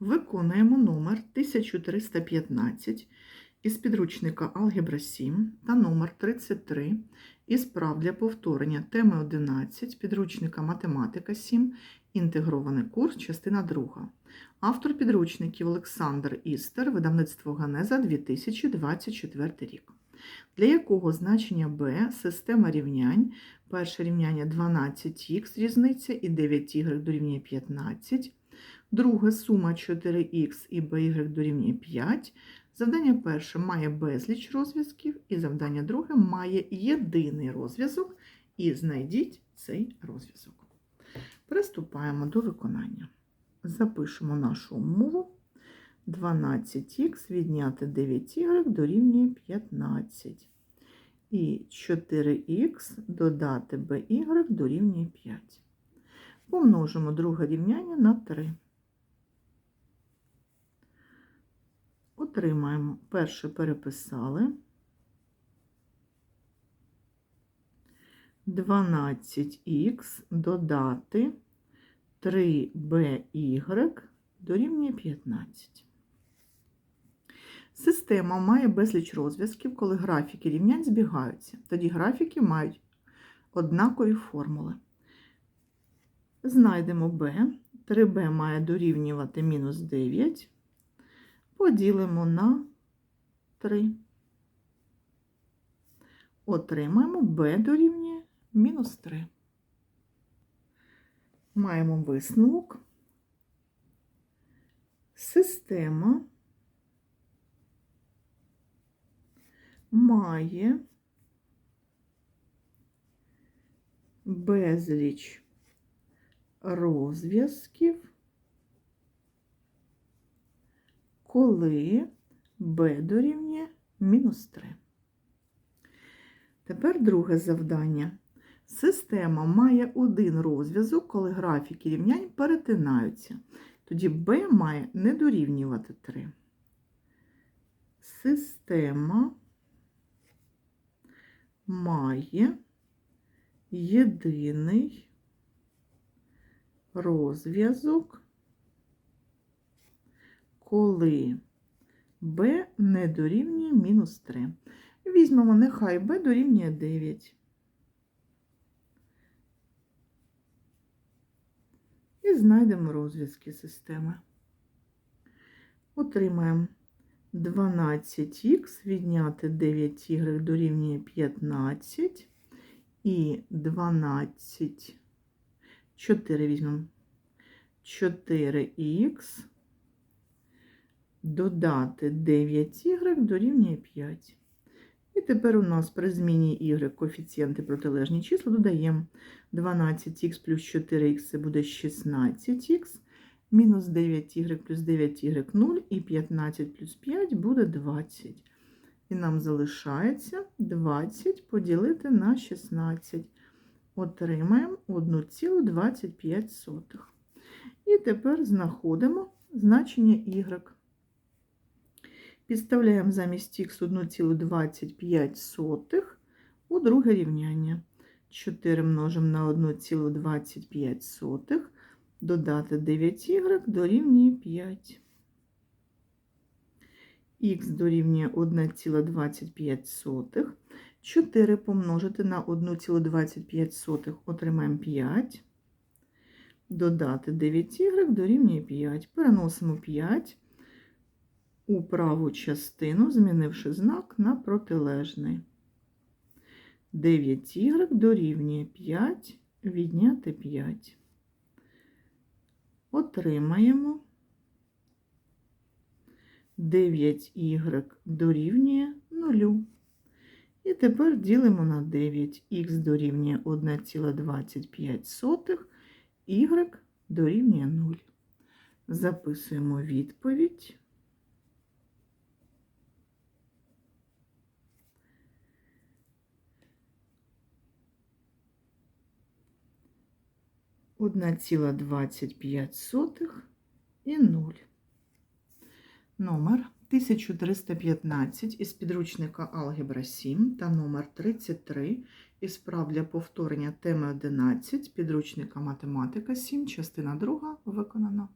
Виконуємо номер 1315 із підручника Алгебра 7 та номер 33 із прав для повторення теми 11 підручника Математика 7, інтегрований курс, частина 2. Автор підручників Олександр Істер, видавництво Ганеза 2024 рік. Для якого значення b система рівнянь, перше рівняння 12х різниця і 9y дорівнює 15, друге сума 4х і by дорівнює 5. Завдання перше має безліч розв'язків, і завдання друге має єдиний розв'язок, і знайдіть цей розв'язок. Приступаємо до виконання. Запишемо нашу умову. 12х відняти 9y дорівнює 15. І 4х додати by дорівнює 5. Помножимо друге рівняння на 3. Отримаємо перше переписали. 12х додати 3by дорівнює 15. Система має безліч розв'язків, коли графіки рівнянь збігаються. Тоді графіки мають однакові формули. Знайдемо b. 3b має дорівнювати мінус 9. Поділимо на 3. Отримаємо b дорівнює мінус 3. Маємо висновок. Система має безліч розв'язків, коли b дорівнює мінус 3. Тепер друге завдання. Система має один розв'язок, коли графіки рівнянь перетинаються. Тоді b має не дорівнювати 3. Система має єдиний розв'язок, коли b не дорівнює мінус 3. Візьмемо, нехай b дорівнює 9. І знайдемо розв'язки системи. Отримаємо 12х відняти 9y дорівнює 15 і 12, 4 візьмемо. 4х додати 9y дорівнює 5. І тепер у нас при зміні y коефіцієнти протилежні числа додаємо. 12х плюс 4х це буде 16х, мінус 9y плюс 9y 0 і 15 плюс 5 буде 20. І нам залишається 20 поділити на 16. Отримаємо 1,25. І тепер знаходимо значення y. Підставляємо замість х 1,25 у друге рівняння. 4 множимо на 1,25, додати 9y дорівнює 5. Х дорівнює 1,25. 4 помножити на 1,25 отримаємо 5. Додати 9y дорівнює 5. Переносимо 5 у праву частину, змінивши знак на протилежний. 9y дорівнює 5, відняти 5. Отримаємо 9y дорівнює 0. І тепер ділимо на 9. Х дорівнює 1,25, y дорівнює 0. Записуємо відповідь. Одна ціла двадцять п'ять сотих і 0. Номер 1315 із підручника Алгебра 7 та номер 33 із прав для повторення теми 11 підручника Математика 7, частина 2 виконано.